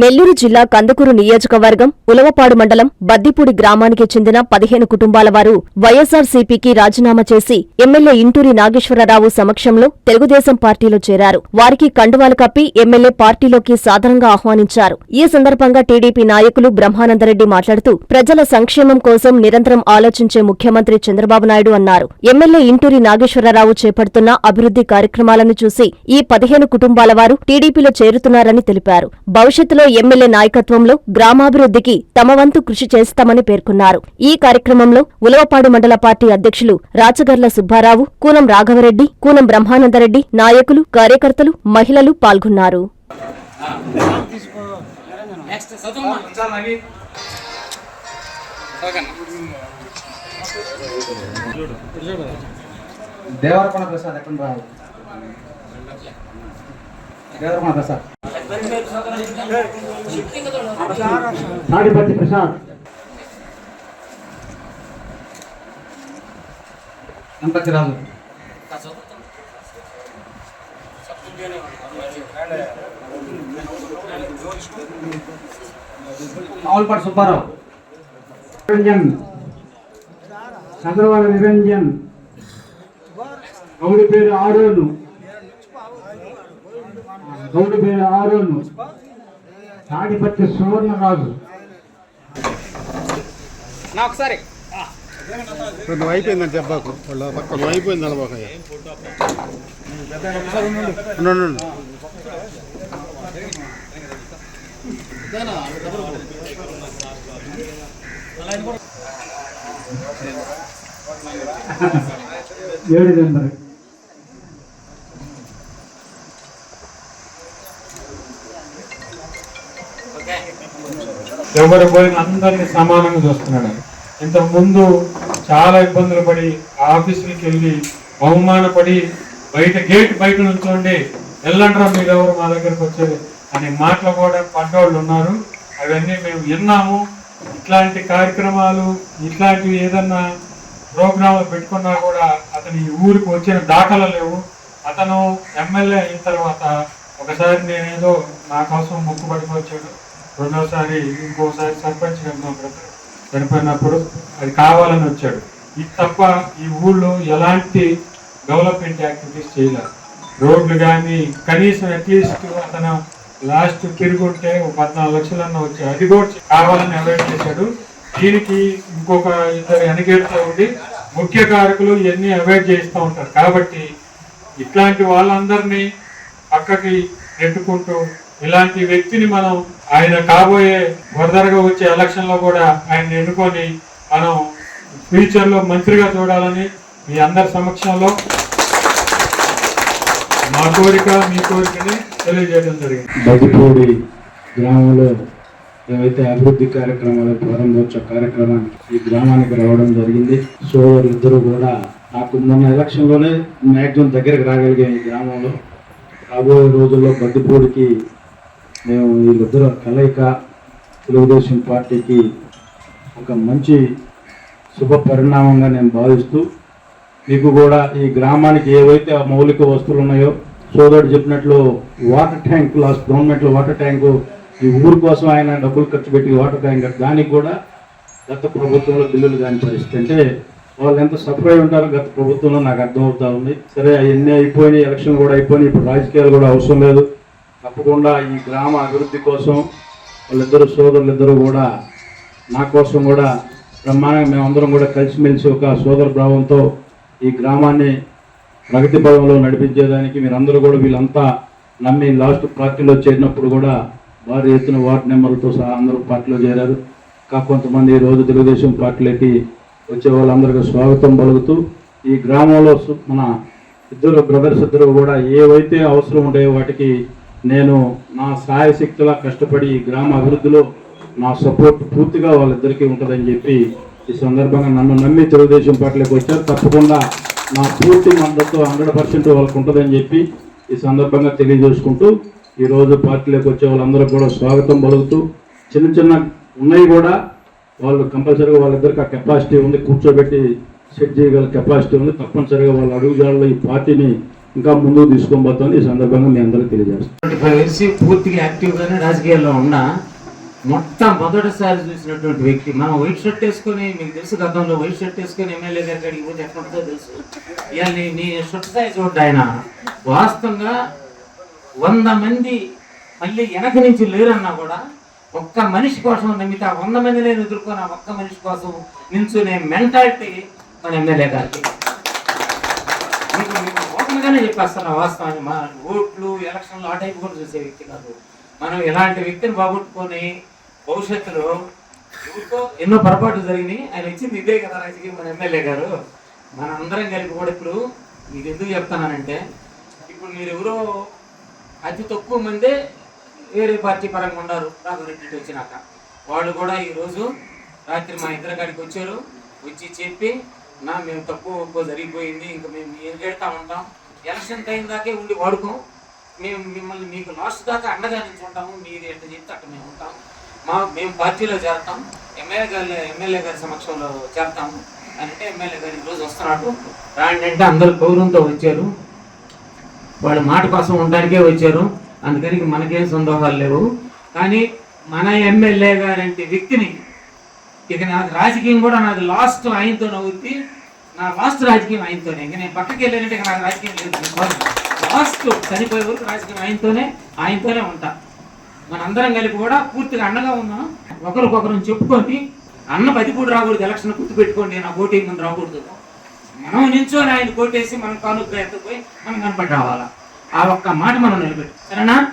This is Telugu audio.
నెల్లూరు జిల్లా కందుకూరు నియోజకవర్గం ఉలవపాడు మండలం బద్దిపూడి గ్రామానికి చెందిన పదిహేను కుటుంబాల వారు వైఎస్ఆర్సీపీకి రాజీనామా చేసి ఎమ్మెల్యే ఇంటూరి నాగేశ్వరరావు సమక్షంలో తెలుగుదేశం పార్టీలో చేరారు. వారికి కండువాలు కప్పి ఎమ్మెల్యే పార్టీలోకి సాధారణంగా ఆహ్వానించారు. ఈ సందర్భంగా టీడీపీ నాయకులు బ్రహ్మానందరెడ్డి మాట్లాడుతూ ప్రజల సంక్షేమం కోసం నిరంతరం ఆలోచించే ముఖ్యమంత్రి చంద్రబాబు నాయుడు అన్నారు. ఎమ్మెల్యే ఇంటూరి నాగేశ్వరరావు చేపడుతున్న అభివృద్ధి కార్యక్రమాలను చూసి ఈ పదిహేను కుటుంబాల వారు టీడీపీలో చేరుతున్నారని తెలిపారు. భవిష్యత్తులో ఎమ్మెల్యే నాయకత్వంలో గ్రామాభివృద్ధికి తమ వంతు కృషి చేస్తామని పేర్కొన్నారు. ఈ కార్యక్రమంలో ఉలవపాడు మండల పార్టీ అధ్యక్షులు రాచగర్ల సుబ్బారావు కూనం రాఘవరెడ్డి కూనం బ్రహ్మానందరెడ్డి నాయకులు కార్యకర్తలు మహిళలు పాల్గొన్నారు. దేవరకొండ ప్రసాద్ ఎక్కడ రావాలి దేవరకొండ ప్రసాద్. తాడిపత్రి ప్రసాద్ గణపతి రాజు ఆవులపాటి సుబ్బారావు నిరంజన్ చంద్రబాబు నిరంజన్ గౌడి పేరు ఆరోను గౌడి పేరు ఆరోను. తాడిపత్రి సువర్ణరాజు నా ఒకసారి. నువ్వు అయిపోయిందని చెప్పాకు. వాళ్ళ పక్క నువ్వు అయిపోయింది ఉండు. ఏడు నెంబర్. ఎవరు పోయిన అందరినీ సమానంగా చూస్తున్నాడు. ఇంతకుముందు చాలా ఇబ్బందులు పడి ఆఫీసులకి వెళ్ళి అవమానపడి బయట గేట్ బయట నుంచోండి వెళ్ళండ్రా మీరు ఎవరు మా దగ్గరకు వచ్చేది అనే మాటలు కూడా పడ్డవాళ్ళు ఉన్నారు. అవన్నీ మేము విన్నాము. ఇట్లాంటి కార్యక్రమాలు ఇట్లాంటివి ఏదన్నా ప్రోగ్రాంలు పెట్టుకున్నా కూడా అతని ఊరికి వచ్చిన దాఖలు లేవు. అతను ఎమ్మెల్యే అయిన తర్వాత ఒకసారి నేనేదో నా కోసం ముక్కు పట్టుకొచ్చాడు రెండోసారి ఇంకోసారి సర్పంచ్ సరిపోయినప్పుడు చనిపోయినప్పుడు అది కావాలని వచ్చాడు. ఇది తప్ప ఈ ఊళ్ళో ఎలాంటి డెవలప్మెంట్ యాక్టివిటీస్ చేయలేదు. రోడ్లు కానీ కనీసం అట్లీస్ట్ అతను లాస్ట్ తిరుగుంటే ఒక పద్నాలుగు లక్షలన్నా వచ్చాయి అది కూడా కావాలని అవాయిడ్ చేశాడు. దీనికి ఇంకొక ఇద్దరు వెనకేడుతూ ఉండి ముఖ్య కారకులు ఇవన్నీ అవాయిడ్ చేస్తూ ఉంటారు. కాబట్టి ఇట్లాంటి వాళ్ళందరినీ పక్కకి నెట్టుకుంటూ ఇలాంటి వ్యక్తిని మనం ఆయన కాబోయే వరదరగా వచ్చే ఎలక్షన్లో కూడా ఆయన ఎన్నుకొని మనం ఫ్యూచర్లో మంత్రిగా చూడాలని మీ అందరి సమక్షంలో మా కోరిక మీ కోరికని తెలియజేయడం జరిగింది. బదిపూడి గ్రామంలో ఏవైతే అభివృద్ధి కార్యక్రమాలు ప్రారంభోత్సవ కార్యక్రమానికి ఈ గ్రామానికి రావడం జరిగింది సోదరులు ఇద్దరు కూడా నాకు మొన్న ఎలక్షన్లోనే మ్యాక్సిమం దగ్గరికి రాగలిగాయి ఈ గ్రామంలో. రాబోయే రోజుల్లో బద్దిపూడికి మేము వీళ్ళిద్దరు కలయిక తెలుగుదేశం పార్టీకి ఒక మంచి శుభ పరిణామంగా నేను భావిస్తూ మీకు కూడా ఈ గ్రామానికి ఏవైతే ఆ మౌలిక వస్తువులు ఉన్నాయో సోదరుడు చెప్పినట్లు వాటర్ ట్యాంక్ లాస్ట్ గవర్నమెంట్లో వాటర్ ట్యాంకు ఈ ఊరు కోసం ఆయన డబ్బులు ఖర్చు పెట్టి వాటర్ ట్యాంక్ దానికి కూడా గత ప్రభుత్వంలో బిల్లులు కాని పరిస్థితి అంటే వాళ్ళు ఎంత సఫర్ అయి ఉంటారో గత ప్రభుత్వంలో నాకు అర్థమవుతా ఉంది. సరే అవన్నీ అయిపోయినాయి ఎలక్షన్ కూడా అయిపోయినాయి ఇప్పుడు రాజకీయాలు కూడా అవసరం లేదు. తప్పకుండా ఈ గ్రామ అభివృద్ధి కోసం వాళ్ళిద్దరు సోదరులు కూడా నా కోసం కూడా బ్రహ్మాండంగా మేమందరం కూడా కలిసిమెలిసి ఒక సోదర భావంతో ఈ గ్రామాన్ని ప్రగతి పదంలో నడిపించేదానికి మీరందరూ కూడా వీళ్ళంతా నమ్మి లాస్ట్ పార్టీలో చేరినప్పుడు కూడా భారీ ఎత్తున వార్డు నెంబర్లతో సహా అందరూ పార్టీలో చేరారు. కా కొంతమంది ఈరోజు రోజు తెలుగుదేశం పార్టీలకి వచ్చే వాళ్ళందరికీ స్వాగతం పలుకుతూ ఈ గ్రామంలో మన ఇద్దరు బ్రదర్స్ ఇద్దరు కూడా ఏవైతే అవసరం ఉంటాయో వాటికి నేను నా సాయశక్తులా కష్టపడి గ్రామ అభివృద్ధిలో నా సపోర్ట్ పూర్తిగా వాళ్ళిద్దరికీ ఉంటుందని చెప్పి ఈ సందర్భంగా నన్ను నమ్మి తెలుగుదేశం పార్టీలోకి వచ్చారు. తప్పకుండా నా పూర్తి మద్దతు హండ్రెడ్ పర్సెంట్ వాళ్ళకు ఉంటుందని చెప్పి ఈ సందర్భంగా తెలియజేసుకుంటూ ఈరోజు పార్టీలోకి వచ్చే వాళ్ళందరూ కూడా స్వాగతం పలుకుతూ చిన్న చిన్న ఉన్నాయి కూడా. వాళ్ళు కంపల్సరీగా వాళ్ళిద్దరికి ఆ కెపాసిటీ ఉంది. కూర్చోబెట్టి సెట్ చేయగల కెపాసిటీ ఉంది. తప్పనిసరిగా వాళ్ళ అడుగుజాడలో ఈ పార్టీని ఇంకా ముందుకు తీసుకొని పోతుంది ఈ సందర్భంగా మీ అందరికీ తెలియజేస్తాను. ట్వంటీ ఫైవ్ ఇయర్స్ పూర్తిగా యాక్టివ్గానే రాజకీయాల్లో ఉన్నా మొత్తం మొదటిసారి చూసినటువంటి వ్యక్తి మనం వైట్ షర్ట్ వేసుకొని మీకు తెలుసు గతంలో వైట్ షర్ట్ వేసుకొని ఎమ్మెల్యే గారి కాడికి పోతే ఎట్లా ఉంటుందో తెలుసు. ఇవాళ నీ షర్ట్ సైజ్ ఒకటి ఆయన. వాస్తవంగా వంద మంది మళ్ళీ వెనక నుంచి లేరన్నా కూడా ఒక్క మనిషి కోసం నమ్మితే వంద మంది నేను ఎదుర్కొని ఒక్క మనిషి కోసం నిల్చునే మెంటాలిటీ మన ఎమ్మెల్యే గారికి. మీకు చెప్పేస్తాను వాస్తవాన్ని. మా ఓట్లు ఎలక్షన్లు ఆ టైప్ కూడా చూసే వ్యక్తి కాదు. మనం ఇలాంటి వ్యక్తిని బాగొట్టుకొని భవిష్యత్తులో ఎవరితో ఎన్నో పొరపాట్లు జరిగినాయి. ఆయన ఇచ్చింది ఇదే కదా రాజకీయం మన ఎమ్మెల్యే గారు. మన అందరం కలిపి కూడా ఇప్పుడు మీకు ఎందుకు చెప్తానంటే ఇప్పుడు మీరు ఎవరో అతి తక్కువ మందే వేరే పార్టీ పరంగా ఉన్నారు. రాఘవరెడ్డి వచ్చినాక. వాళ్ళు కూడా ఈరోజు రాత్రి మా ఇద్దరు కాడికి వచ్చారు. వచ్చి చెప్పి నా మేము తక్కువ ఒక్కో జరిగిపోయింది. ఇంకా మేము ఏం చేస్తా ఉంటాం? ఎలక్షన్ టైం దాకే ఉండి వాడుకోం. మేము మిమ్మల్ని మీకు లాస్ట్ దాకా అండగా నిల్చుంటాము మీరు ఎట్ట చెప్తే అట్ట మేము ఉంటాం. మా మేము పార్టీలో చేరతాం. ఎమ్మెల్యే గారి ఎమ్మెల్యే గారి సమక్షంలో చేరతాము అని అంటే ఎమ్మెల్యే గారు ఈరోజు వస్తున్నాడు రాండి అంటే అందరు గౌరవంతో వచ్చారు. వాళ్ళ మాట కోసం ఉండడానికే వచ్చారు. అందుకని మనకేం సందోహాలు లేవు. కానీ మన ఎమ్మెల్యే గారంటే వ్యక్తిని ఇక నాకు రాజకీయం కూడా నాకు లాస్ట్ ఆయనతో నవ్వుద్ది నా వాస్తు రాజకీయం ఆయనతోనే నేను పక్కకి వెళ్ళానంటే నాకు రాజకీయం లేదు. వాస్తు. చనిపోయే వరకు రాజకీయం ఆయనతోనే ఆయనతోనే ఉంటా. మనందరం కలిపి కూడా పూర్తిగా అండగా ఉన్నాం. ఒకరికొకరు చెప్పుకొని అన్న పదిపూడి రాకూడదు ఎలక్షన్ గుర్తు పెట్టుకోండి నా ఓటీ ముందు రాకూడదు. మనం నిల్చొని ఆయన కోటేసి మనం కానుక ఎత్తుకుపోయి మనం కనపడి రావాలా? ఆ ఒక్క మాట మనం నిలబెట్టు. సరేనా?